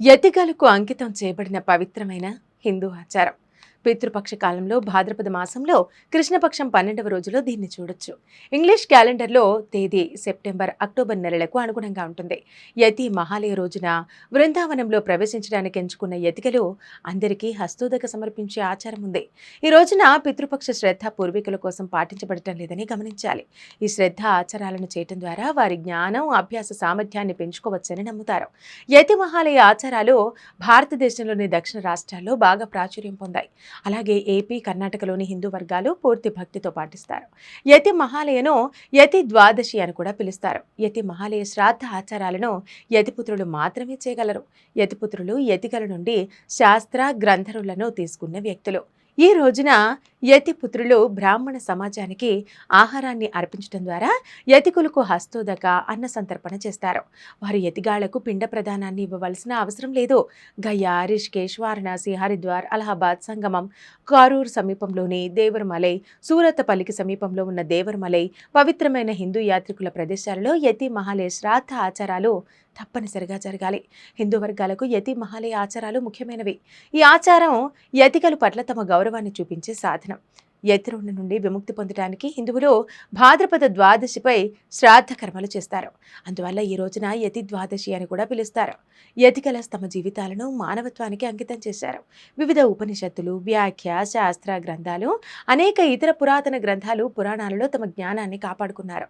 యతికలకు అంకితం చేయబడిన పవిత్రమైన హిందూ ఆచారం. పితృపక్ష కాలంలో భాద్రపద మాసంలో కృష్ణపక్షం పన్నెండవ రోజులో దీన్ని చూడొచ్చు. ఇంగ్లీష్ క్యాలెండర్లో తేదీ సెప్టెంబర్ అక్టోబర్ నెలలకు అనుగుణంగా ఉంటుంది. యతి మహాలయ రోజున బృందావనంలో ప్రవేశించడానికి ఎంచుకున్న యతికలు అందరికీ హస్తోదక సమర్పించే ఆచారం ఉంది. ఈ రోజున పితృపక్ష శ్రద్ధ పూర్వీకుల కోసం పాటించబడటం లేదని గమనించాలి. ఈ శ్రద్ధ ఆచారాలను చేయటం ద్వారా వారి జ్ఞానం అభ్యాస సామర్థ్యాన్ని పెంచుకోవచ్చని నమ్ముతారు. యతి మహాలయ ఆచారాలు భారతదేశంలోని దక్షిణ రాష్ట్రాల్లో బాగా ప్రాచుర్యం పొందాయి. అలాగే ఏపీ కర్ణాటకలోని హిందూ వర్గాలు పూర్తి భక్తితో పాటిస్తారు. యతి మహాలయను యతి ద్వాదశి అని కూడా పిలుస్తారు. యతి మహాలయ శ్రాద్ధ ఆచారాలను యతిపుత్రులు మాత్రమే చేయగలరు. యతిపుత్రులు యతిగల నుండి శాస్త్ర గ్రంథరులను తీసుకున్న వ్యక్తులు. ఈ రోజున యతిపుత్రులు బ్రాహ్మణ సమాజానికి ఆహారాన్ని అర్పించడం ద్వారా యతికులకు హస్తోదక అన్న సంతర్పణ చేస్తారు. వారు యతిగాళ్ళకు పిండ ప్రదానాన్ని ఇవ్వవలసిన అవసరం లేదు. గయా రిష్కేష్ వారణాసి హరిద్వార్ అలహాబాద్ సంగమం కారూర్ సమీపంలోని దేవరమలై సూరతపల్లికి సమీపంలో ఉన్న దేవరమలై పవిత్రమైన హిందూ యాత్రికుల ప్రదేశాలలో యతి మహాలయ శ్రాద్ధ ఆచారాలు తప్పనిసరిగా జరగాలి. హిందూ వర్గాలకు యతి మహాలయ ఆచారాలు ముఖ్యమైనవి. ఈ ఆచారం యతికల పట్ల తమ గౌరవాన్ని చూపించే సాధనం. యతిరుండి నుండి విముక్తి పొందడానికి హిందువులు భాద్రపద ద్వాదశిపై శ్రాద్ధ కర్మలు చేస్తారు. అందువల్ల ఈ రోజున యతి ద్వాదశి అని కూడా పిలుస్తారు. యతికల తమ జీవితాలను మానవత్వానికి అంకితం చేశారు. వివిధ ఉపనిషత్తులు వ్యాఖ్య శాస్త్ర గ్రంథాలు అనేక ఇతర పురాతన గ్రంథాలు పురాణాలలో తమ జ్ఞానాన్ని కాపాడుకున్నారు.